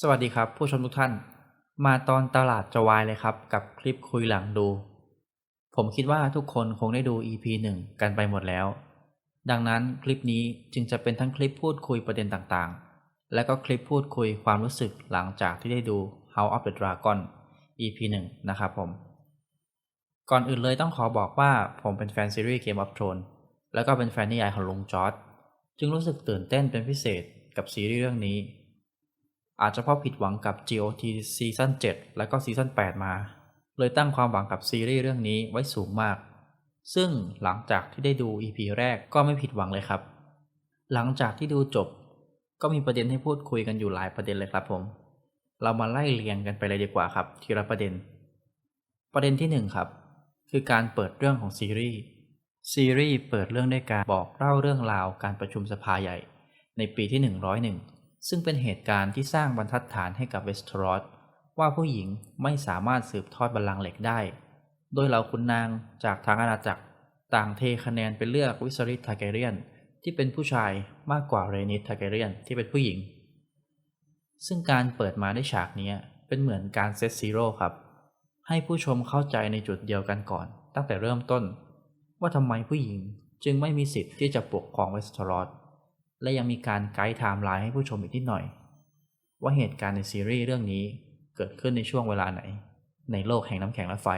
สวัสดีครับ ผู้ชมทุกท่าน มาตอนตลาดจะวายเลยครับ กับคลิปคุยหลังดู ผมคิดว่าทุกคนคงได้ดู EP 1 กันไปหมดแล้ว ดังนั้นคลิปนี้จึงจะเป็นทั้งคลิปพูดคุยประเด็นต่างๆ และก็คลิปพูดคุยความรู้สึกหลังจากที่ได้ดู House of the Dragon EP 1 นะครับผม ก่อนอื่นเลยต้องขอบอกว่าผมเป็นแฟนซีรีส์ Game of Thrones แล้วก็เป็นแฟนนิยายของลุงจอร์ดจึงรู้สึกตื่นเต้นเป็นพิเศษกับซีรีส์เรื่องนี้ อาจจะเพราะผิดหวังกับ GOT ซีซั่น7และก็ซีซั่น8 มา เลยตั้งความหวังกับซีรีส์เรื่องนี้ไว้สูงมาก ซึ่งหลังจากที่ได้ดู EP แรกก็ไม่ผิดหวังเลยครับ หลังจากที่ดูจบ ก็มีประเด็นให้พูดคุยกันอยู่หลายประเด็นเลยครับผม เรามาไล่เรียงกันไปเลยดีกว่าครับ ทีละประเด็น ประเด็นที่1ครับ คือการเปิดเรื่องของซีรีส์ ซีรีส์เปิดเรื่องด้วยการบอกเล่าเรื่องราวการประชุมสภาใหญ่ ในปีที่ 101 ซึ่งเป็นเหตุการณ์ที่สร้างบรรทัดฐานให้กับเวสเทอรอสว่าผู้หญิงไม่สามารถสืบทอดบัลลังก์เหล็กได้ โดยเหล่าขุนนางจากทางอาณาจักรต่างเทคะแนนไปเลือกวิสริตทาเกเรียน ที่เป็นผู้ชายมากกว่าเรนิสทาเกเรียนที่เป็นผู้หญิง ซึ่งการเปิดมาได้ฉากนี้เป็นเหมือนการเซตซีโร่ครับ ให้ผู้ชมเข้าใจในจุดเดียวกันก่อน ตั้งแต่เริ่มต้น ว่าทำไมผู้หญิงจึงไม่มีสิทธิ์ที่จะปกครองเวสเทอรอส และยังมีการไกด์ไทม์ไลน์ให้ผู้ชมอีกนิดหน่อย ว่าเหตุการณ์ในซีรีส์เรื่องนี้เกิดขึ้นในช่วงเวลาไหน ในโลกแห่งน้ำแข็งและไฟ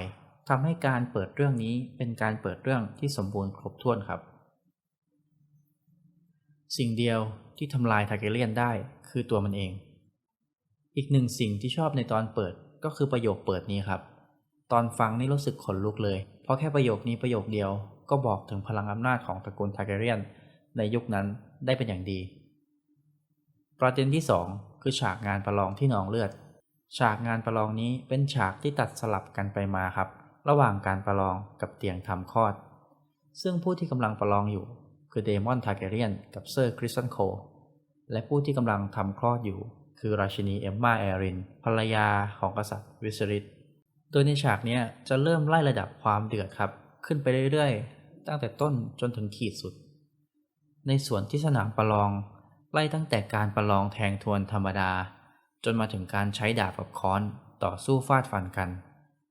ทำให้การเปิดเรื่องนี้เป็นการเปิดเรื่องที่สมบูรณ์ครบถ้วนครับ สิ่งเดียวที่ทำลายทาเกเลียนได้คือตัวมันเอง อีกหนึ่งสิ่งที่ชอบในตอนเปิดก็คือประโยคเปิดนี้ครับ ตอนฟังนี่รู้สึกขนลุกเลย เพราะแค่ประโยคนี้ประโยคเดียวก็บอกถึงพลังอำนาจของตระกูลทาเกเรียน ในยุคนั้นได้เป็นอย่างดี ประเด็นที่ 2 คือฉากงานประลองที่หนองเลือด ฉากงานประลองนี้เป็นฉากที่ตัดสลับกันไปมาครับ ระหว่างการประลองกับเตียงทำคลอด ซึ่งผู้ที่กำลังประลองอยู่ คือเดมอนทาเกเรียนกับเซอร์คริสตันโคและผู้ที่กำลังทำคลอดอยู่ คือราชินีเอมมาแอรินภรรยาของกษัตริย์วิสริตโดยในฉากนี้จะเริ่มไล่ระดับความเดือดครับ ขึ้นไปเรื่อยๆ ตั้งแต่ต้นจนถึงขีดสุด ในส่วนที่สนามประลอง ไล่ตั้งแต่การประลองแทงทวนธรรมดา จนมาถึงการใช้ดาบกับค้อนต่อสู้ฟาดฟันกัน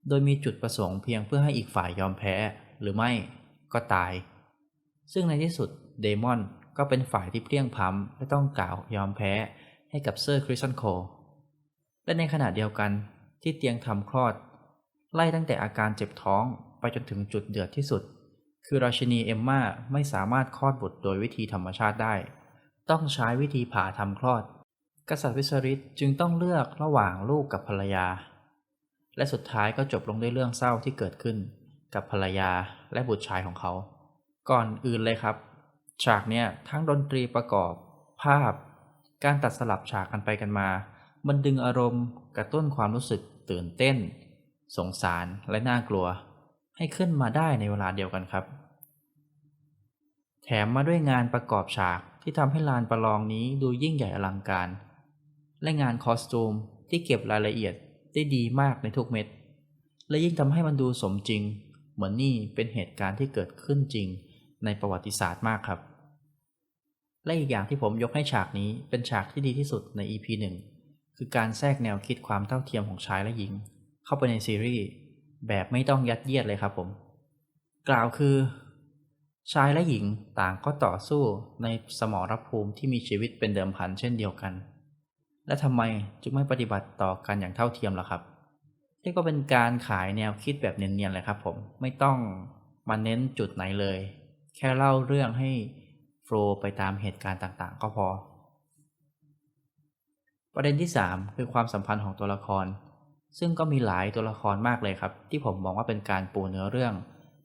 โดยมีจุดประสงค์เพียงเพื่อให้อีกฝ่ายยอมแพ้ หรือไม่ก็ตาย ซึ่งในที่สุดเดมอนก็เป็นฝ่ายที่เพลียงพ้ำและต้องกล่าวยอมแพ้ให้กับเซอร์คริสตันโคและในขณะเดียวกันที่เตียงทำคลอด ไล่ตั้งแต่อาการเจ็บท้องไปจนถึงจุดเดือดที่สุด คือราชินีเอมมาไม่สามารถคลอดบุตรโดยวิธีธรรมชาติได้ ต้องใช้วิธีผ่าทำคลอด กษัตริย์วิสริตจึงต้องเลือกระหว่างลูกกับภรรยา และสุดท้ายก็จบลงด้วยเรื่องเศร้าที่เกิดขึ้น กับภรรยาและบุตรชายของเขา ก่อนอื่นเลยครับ ฉากเนี้ยทั้งดนตรีประกอบ ภาพ การตัดสลับฉากกันไปกันมา มันดึงอารมณ์ กระตุ้นความรู้สึกตื่นเต้น สงสารและน่ากลัว ให้ขึ้นมาได้ในเวลาเดียวกันครับ แถมมาด้วยงานประกอบฉากที่ทำให้ลานประลองนี้ดูยิ่งใหญ่อลังการ และงานคอสตูมที่เก็บรายละเอียดได้ดีมากในทุกเม็ด และยิ่งทำให้มันดูสมจริง เหมือนนี่เป็นเหตุการณ์ที่เกิดขึ้นจริงในประวัติศาสตร์มากครับ และอีกอย่างที่ผมยกให้ฉากนี้เป็นฉากที่ดีที่สุดใน EP 1 คือการแทรกแนวคิดความเท่าเทียมของชายและหญิง เข้าไปในซีรีส์ แบบไม่ต้องยัดเยียดเลยครับผม กล่าวคือ ชายและหญิงต่างก็ต่อสู้ในสมรภูมิที่มีชีวิตเป็นเดิมพันเช่นเดียวกัน และทำไมจึงไม่ปฏิบัติต่อกันอย่างเท่าเทียมล่ะครับนี่ก็เป็นการขายแนวคิดแบบเนียนๆเลยครับผมไม่ต้องมาเน้นจุดไหนเลย แค่เล่าเรื่องให้โฟล์ไปตามเหตุการณ์ต่างๆ ก็พอ ประเด็นที่ 3 คือความสัมพันธ์ของตัวละคร ซึ่งก็มีหลายตัวละครมากเลยครับ ที่ผมมองว่าเป็นการปูเนื้อเรื่อง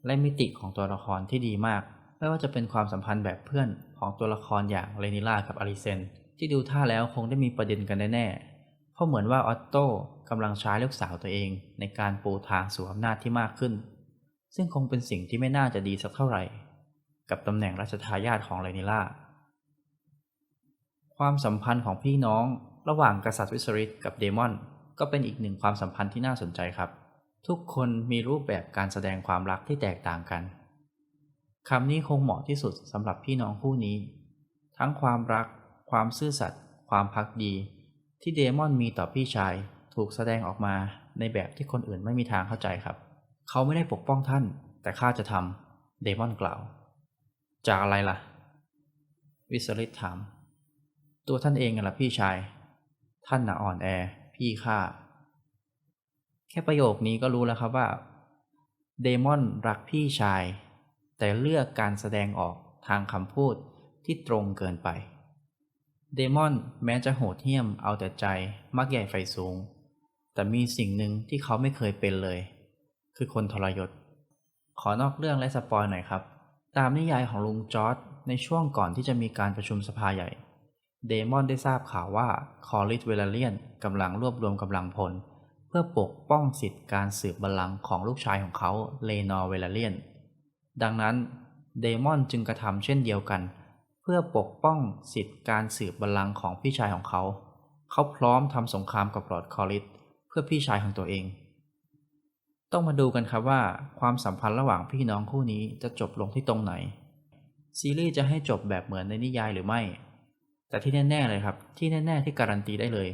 และมิติของตัวละครที่ดีมาก ไม่ว่าจะเป็นความสัมพันธ์แบบเพื่อนของตัวละครอย่างเรนิล่ากับอลิเซน ที่ดูท่าแล้วคงได้มีประเด็นกันแน่ๆเพราะเหมือนว่าออตโต้กำลังใช้ลูกสาวตัวเอง ในการปูทางสู่อำนาจที่มากขึ้น ซึ่งคงเป็นสิ่งที่ไม่น่าจะดีสักเท่าไหร่ กับตำแหน่งราชทายาทของเรนิล่าความสัมพันธ์ของพี่น้องระหว่างกษัตริย์วิสริตกับเดมอน ก็เป็นอีกหนึ่งความสัมพันธ์ที่น่าสนใจครับ ทุกคนมีรูปแบบการแสดงความรักที่แตกต่างกันคำนี้คงเหมาะที่สุดสำหรับพี่น้องคู่นี้ ทั้งความรัก ความซื่อสัตย์ความพักดี ที่เดมอนมีต่อพี่ชาย ถูกแสดงออกมาในแบบที่คนอื่นไม่มีทางเข้าใจครับ เขาไม่ได้ปกป้องท่าน แต่ข้าจะทำเดมอนกล่าว จากอะไรล่ะ วิสริตถาม ตัวท่านเองน่ะล่ะพี่ชาย ท่านน่ะอ่อนแอ พี่ข้าแค่ประโยคนี้ก็รู้แล้วครับว่าเดมอนรักพี่ชาย แต่เลือกการแสดงออกทางคำพูดที่ตรงเกินไป เดมอนแม้จะโหดเหี้ยมเอาแต่ใจมักใหญ่ไฟสูง แต่มีสิ่งหนึ่งที่เขาไม่เคยเป็นเลย คือคนทรยศ ขอนอกเรื่องและสปอยหน่อยครับ ตามนิยายของลุงจอร์ดในช่วงก่อนที่จะมีการประชุมสภาใหญ่ เดมอนได้ทราบข่าวว่าคอริสเวลเลียนกำลังรวบรวมกำลังพล เพื่อปกป้องสิทธิการสืบบัลลังก์ของลูกชายของเขาเลนอร์เวลเลียน ดังนั้นเดมอนจึงกระทำเช่นเดียวกัน เพื่อปกป้องสิทธิการสืบบัลลังก์ของพี่ชายของเขา เขาพร้อมทำสงครามกับลอร์ดคอริสเพื่อพี่ชายของตัวเอง ต้องมาดูกันครับว่า ความสัมพันธ์ระหว่างพี่น้องคู่นี้จะจบลงที่ตรงไหน ซีรีส์จะให้จบแบบเหมือนในนิยายหรือไม่ แต่ที่แน่ๆเลยครับ ที่แน่ ๆ ที่การันตีได้เลย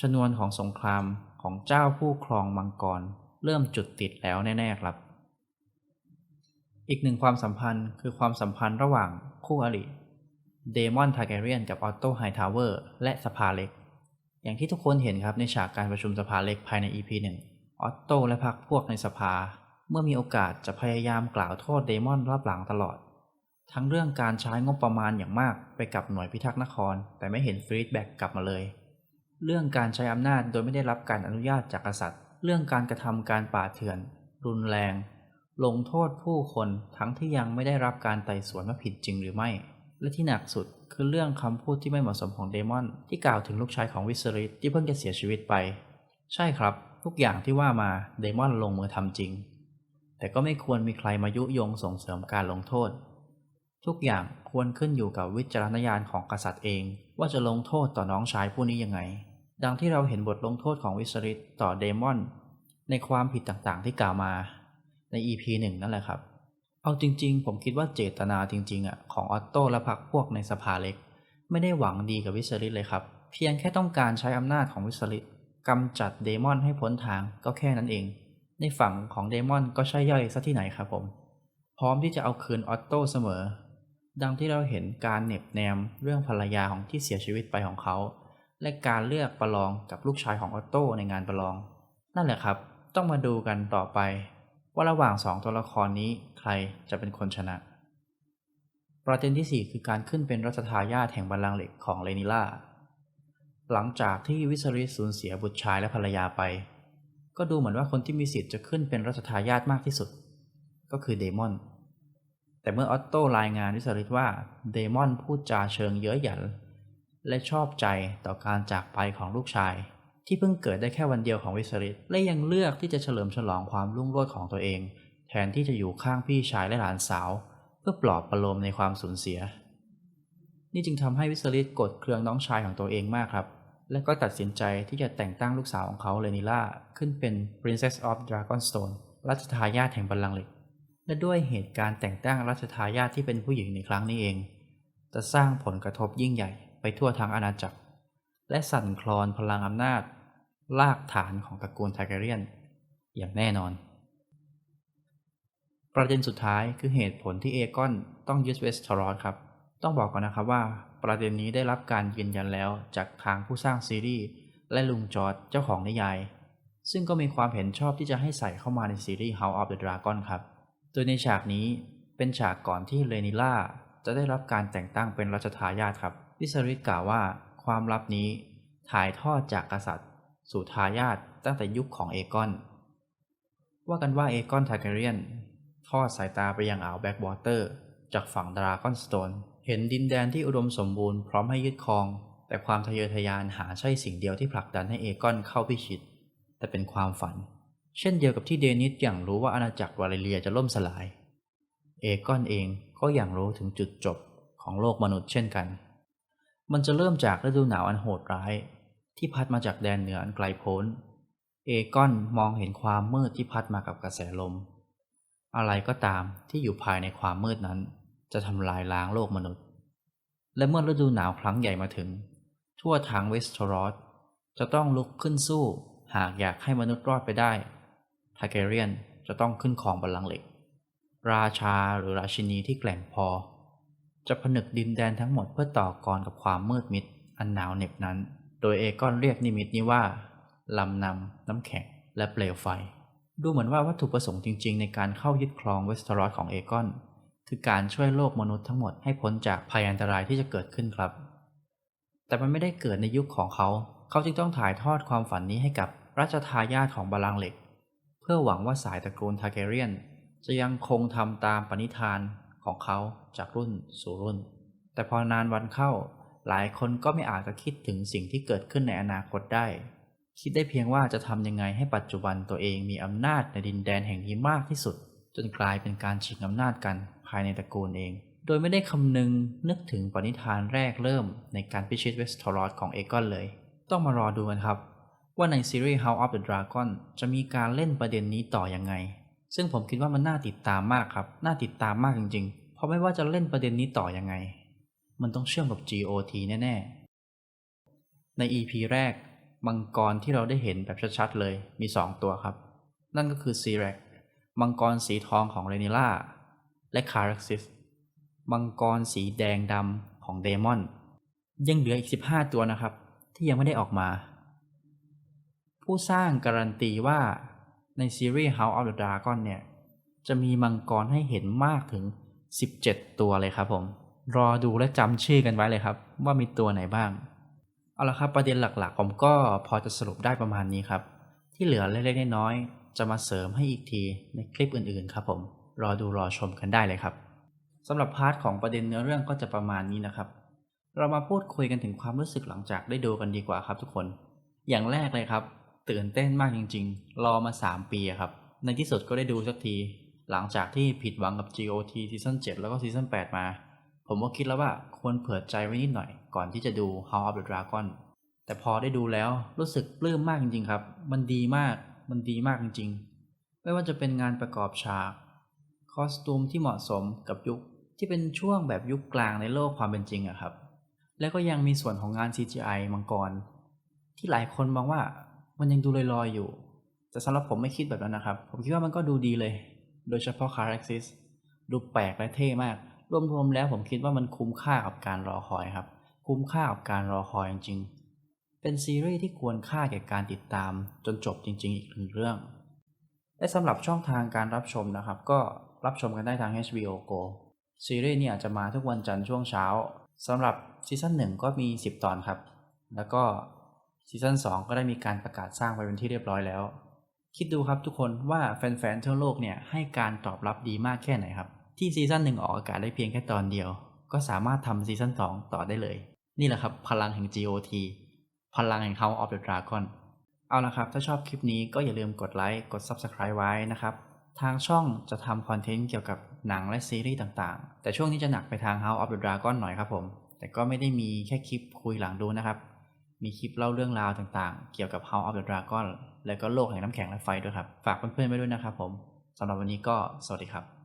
ชนวนของสงครามของเจ้าผู้ครองมังกร เริ่มจุดติดแล้วแน่ๆครับ อีกหนึ่งความสัมพันธ์คือความสัมพันธ์ระหว่างคู่อริเดมอนทาร์แกเรียนกับออตโตไฮทาวเวอร์และสภาเล็ก อย่างที่ทุกคนเห็นครับในฉากการประชุมสภาเล็กภายใน EP หนึ่งออตโตและพรรคพวกในสภา เมื่อมีโอกาสจะพยายามกล่าวโทษเดมอนรอบหลังตลอด ทั้งเรื่องการใช้งบประมาณอย่างมากไปกับหน่วยพิทักษ์นคร แต่ไม่เห็นฟีดแบ็กกลับมาเลย เรื่องการใช้อำนาจโดยไม่ได้รับการอนุญาตจากกษัตริย์ เรื่องการกระทำการป่าเถื่อน รุนแรง ลงโทษผู้คนทั้งที่ยังไม่ได้รับการไต่สวนว่าผิดจริงหรือไม่ และที่หนักสุดคือเรื่องคำพูดที่ไม่เหมาะสมของเดมอนที่กล่าวถึงลูกชายของวิสริตที่เพิ่งจะเสียชีวิตไป ใช่ครับ ทุกอย่างที่ว่ามาเดมอนลงมือทำจริง แต่ก็ไม่ควรมีใครมายุยงส่งเสริมการลงโทษ ทุกอย่างควรขึ้นอยู่กับวิจารณญาณของกษัตริย์เอง ว่าจะลงโทษต่อน้องชายผู้นี้ยังไง ดังที่เราเห็นบทลงโทษของวิสริตต่อเดมอน ในความผิดต่างๆที่กล่าวมา ใน EP หนึ่งนั่นแหละครับ เอาจริงๆ ผมคิดว่าเจตนาจริงๆอะของออตโตและพรรคพวกในสภาเล็ก ไม่ได้หวังดีกับวิสริตเลยครับ เพียงแค่ต้องการใช้อำนาจของวิสริตกำจัดเดมอนให้พ้นทางก็แค่นั้นเอง ในฝั่งของเดมอนก็ใช่ย่อยซะที่ไหนครับผม พร้อมที่จะเอาคืนออตโตเสมอ ดังที่เราเห็นการเหน็บแนมเรื่องภรรยาของที่เสียชีวิตไปของเขา และการเลือกประลองกับลูกชายของออตโต้ในงานประลอง นั่นแหละครับ ต้องมาดูกันต่อไป ว่าระหว่างสองตัวละครนี้ใครจะเป็นคนชนะ ประเด็นที่ 4 คือการขึ้นเป็นรัชทายาทแห่งบัลลังก์เหล็กของเลนิล่าหลังจากที่วิสริสสูญเสียบุตรชายและภรรยาไป ก็ดูเหมือนว่าคนที่มีสิทธิ์จะขึ้นเป็นรัชทายาทมากที่สุด ก็คือเดมอน แต่เมื่อออตโต้รายงานวิสริตว่าเดมอนพูดจาเชิงเย้ยหยัน และชอบใจต่อการจากไปของลูกชาย ที่เพิ่งเกิดได้แค่วันเดียวของวิสริตและยังเลือกที่จะเฉลิมฉลองความรุ่งโรจน์ของตัวเอง แทนที่จะอยู่ข้างพี่ชายและหลานสาว เพื่อปลอบประโลมในความสูญเสีย นี่จึงทำให้วิสริตกดเครื่องน้องชายของตัวเองมากครับ และก็ตัดสินใจที่จะแต่งตั้งลูกสาวของเขาเลนิล่าขึ้นเป็น Princess of Dragonstone รัชทายาทแห่งบัลลังก์เหล็ก และด้วยเหตุการณ์แต่งตั้งรัชทายาทที่เป็นผู้หญิงในครั้งนี้เอง จะสร้างผลกระทบยิ่งใหญ่ไปทั่วทั้งอาณาจักร และสั่นคลอนพลังอำนาจลากฐานของตระกูลไทเกเรียน อย่างแน่นอน ประเด็นสุดท้ายคือเหตุผลที่เอกอนต้องยึดเวสทรอสครับ ต้องบอกก่อนนะครับว่าประเด็นนี้ได้รับการยืนยันแล้วจากทางผู้สร้างซีรีส์และลุงจอร์ดเจ้าของนิยาย ซึ่งก็มีความเห็นชอบที่จะให้ใส่เข้ามาในซีรีส์ House of the Dragon ครับ โดยในฉากนี้เป็นฉากก่อนที่เรนิล่าจะได้รับการแต่งตั้งเป็นรัชทายาทครับวิสริตกล่าวว่าความลับนี้ถ่ายทอดจากกษัตริย์ สู่ทายาทตั้งแต่ยุคของเอกอน ว่ากันว่าเอกอนทาร์แกเรียน ทอดสายตาไปยังอ่าวแบ็กวอเตอร์ จากฝั่งดราก้อนสโตน เห็นดินแดนที่อุดมสมบูรณ์พร้อมให้ยึดครอง แต่ความทะเยอทะยานหาใช่สิ่งเดียวที่ผลักดันให้เอกอนเข้าพิชิต แต่เป็นความฝัน เช่นเดียวกับที่เดนิสอย่างรู้ว่าอาณาจักรวาเลเรียจะล่มสลาย เอกอนเองก็อย่างรู้ถึงจุดจบของโลกมนุษย์เช่นกัน มันจะเริ่มจากฤดูหนาวอันโหดร้าย ที่พัดมาจากแดนเหนืออันไกลโพ้น เอกอนมองเห็นความมืดที่พัดมากับกระแสลม อะไรก็ตามที่อยู่ภายในความมืดนั้น จะทำลายล้างโลกมนุษย์ และเมื่อฤดูหนาวครั้งใหญ่มาถึง ทั่วทางเวสต์รอสจะต้องลุกขึ้นสู้หากอยากให้มนุษย์รอดไปได้ ทาเกเรียนจะต้องขึ้นครองบัลลังก์เหล็ก ราชาหรือราชินีที่แกร่งพอ จะผนึกดินแดนทั้งหมดเพื่อต่อกรกับความมืดมิด อันหนาวเหน็บนั้น โดยเอกอนเรียกนิมิตนี้ว่าลำนำน้ำแข็งและเปลวไฟ ดูเหมือนว่าวัตถุประสงค์จริงๆ ในการเข้ายึดครองเวสเทอรอสของเอกอน คือการช่วยโลกมนุษย์ทั้งหมดให้พ้นจากภัยอันตรายที่จะเกิดขึ้นครับ แต่มันไม่ได้เกิดในยุคของเขา เขาจึงต้องถ่ายทอดความฝันนี้ให้กับรัชทายาทของบัลลังเหล็ก พื่อหวังว่าสายตระกูลทาเกเรียน จะยังคงทำตามปณิธานของเขาจากรุ่นสู่รุ่น แต่พอนานวันเข้า หลายคนก็ไม่อาจจะคิดถึงสิ่งที่เกิดขึ้นในอนาคตได้ คิดได้เพียงว่าจะทำยังไงให้ปัจจุบันตัวเองมีอำนาจในดินแดนแห่งนี้มากที่สุด จนกลายเป็นการชิงอำนาจกันภายในตระกูลเอง โดยไม่ได้คำนึงนึกถึงปณิธานแรกเริ่มในการพิชิตเวสทอรอสของเอกอนเลย ต้องมารอดูกันครับ ว่าในซีรีส์ House of the Dragon จะมีการเล่นประเด็นนี้ต่อยังไง ซึ่งผมคิดว่ามันน่าติดตามมากครับ น่าติดตามมากจริงๆ เพราะไม่ว่าจะเล่นประเด็นนี้ต่อยังไง มันต้องเชื่อมกับ GOT แน่ๆ ใน EP แรก มังกรที่เราได้เห็นแบบชัดๆ เลยมี 2 ตัวครับ นั่นก็คือซีแรกมังกรสีทองของเรนิล่า และคารักซิส มังกรสีแดงดำของเดมอน ยังเหลืออีก 15 ตัวนะครับ ที่ยังไม่ได้ออกมา ผู้สร้างการันตีว่าในซีรีส์ House of the Dragon เนี่ย จะมีมังกรให้เห็นมากถึง 17 ตัวเลยครับผม รอดูและจำชื่อกันไว้เลยครับ ว่ามีตัวไหนบ้าง เอาละครับประเด็นหลักๆ ผมก็พอจะสรุปได้ประมาณนี้ครับ ที่เหลือเล็กๆน้อยๆจะมาเสริมให้อีกทีในคลิปอื่นๆ ครับผม รอดูรอชมกันได้เลยครับสำหรับพาร์ทของประเด็นเนื้อเรื่องก็จะประมาณนี้นะครับ เรามาพูดคุยกันถึงความรู้สึกหลังจากได้ดูกันดีกว่าครับทุกคน อย่างแรกเลยครับ ตื่นเต้นมากจริง ๆ รอมา3ปีอะครับ ในที่สุดก็ได้ดูสักที หลังจากที่ผิดหวังกับ GOT ซีซั่น7แล้วก็ซีซั่น8มา ผมก็คิดแล้วว่าควรเผื่อใจไว้นิดหน่อย ก่อนที่จะดู House of the Dragon แต่พอได้ดูแล้วรู้สึกปลื้มมากจริงๆครับ มันดีมาก มันดีมากจริง ๆ ไม่ว่าจะเป็นงานประกอบฉาก คอสตูมที่เหมาะสมกับยุคที่เป็นช่วงแบบยุคกลางในโลกความเป็นจริงอะครับ แล้วก็ยังมีส่วนของงาน CGI มังกร ที่หลายคนมองว่า มันยังดูลอยๆอยู่ แต่สำหรับผมไม่คิดแบบนั้นนะครับ ผมคิดว่ามันก็ดูดีเลย โดยเฉพาะคาแรคซิสดูแปลกและเท่มาก รวมๆแล้วผมคิดว่ามันคุ้มค่ากับการรอคอยครับ คุ้มค่ากับการรอคอยจริงๆ เป็นซีรีส์ที่ควรค่าแก่การติดตาม จนจบจริง ๆ อีกหนึ่งเรื่อง และสำหรับช่องทางการรับชมนะครับ ก็รับชมกันได้ทาง HBO Go ซีรีส์เนี่ยจะมาทุกวันจันทร์ช่วงเช้าสำหรับซีซั่นหนึ่งก็มี 10 ตอนครับ แล้วก็ ซีซั่น2 ก็ได้มีการประกาศสร้างไปเป็นที่เรียบร้อยแล้ว คิดดูครับทุกคนว่าแฟนๆทั่วโลกเนี่ยให้การตอบรับดีมากแค่ไหนครับ ที่ซีซั่นหนึ่งออกอากาศได้เพียงแค่ตอนเดียว ก็สามารถทำซีซั่น2 ต่อได้เลย นี่แหละครับ พลังแห่ง GOT พลังแห่ง House of the Dragon เอาละครับ ถ้าชอบคลิปนี้ก็อย่าลืมกดไลค์กด Subscribe ไว้นะครับ ทางช่องจะทำคอนเทนต์เกี่ยวกับหนังและซีรีส์ต่างๆ แต่ช่วงนี้จะหนักไปทาง House of the Dragon หน่อยครับผม แต่ก็ไม่ได้มีแค่คลิปคุยหลังดูนะครับ มีคลิปเล่าเรื่องราวต่างๆ เกี่ยวกับ House of the Dragon และก็โลกแห่งน้ำแข็งและไฟด้วยครับ ฝากเพื่อนๆไว้ด้วยนะครับผมสำหรับวันนี้ก็สวัสดีครับ